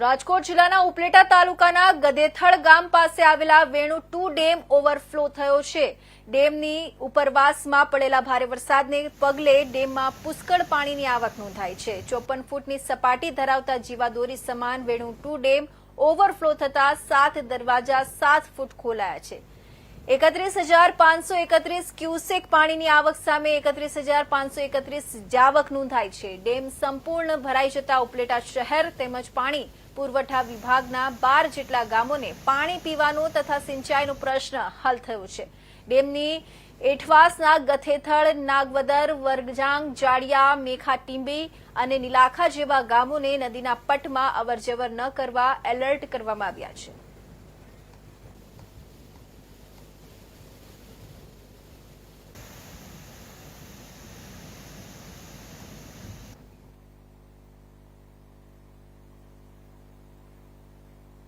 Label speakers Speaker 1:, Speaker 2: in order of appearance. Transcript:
Speaker 1: રાજકોટ જિલ્લાના ઉપલેટા તાલુકાના ગદેથળ ગામ પાસે આવેલા વેણુ ટુ ડેમ ઓવરફ્લો થયો છે. ડેમની ઉપરવાસમાં પડેલા ભારે વરસાદને પગલે ડેમમાં પુષ્કળ પાણીની આવક નોંધાઈ છે. ચોપન ફૂટની સપાટી ધરાવતા જીવાદોરી સમાન વેણુ ટુ ડેમ ઓવરફ્લો થતા સાત દરવાજા સાત ફૂટ ખોલાયા છે. એકત્રીસ હજાર પાંચસો એકત્રીસ ક્યુસેક પાણીની આવક સામે એકત્રીસ હજાર પાંચસો એકત્રીસ જાવક નોંધાઈ છે. ડેમ સંપૂર્ણ ભરાઈ જતા ઉપલેટા શહેર તેમજ પાણી પુરવઠા વિભાગના બાર જેટલા ગામોને પાણી પીવાનો તથા સિંચાઈનો પ્રશ્ન હલ થયો છે. ડેમની એઠવાસના ગથેથળ, નાગવદર, વર્ગજાંગ, જાડિયા, મેખા ટીંબી અને નીલાખા જેવા ગામોને નદીના પટમાં અવરજવર ન કરવા એલર્ટ કરવામાં આવ્યા છે.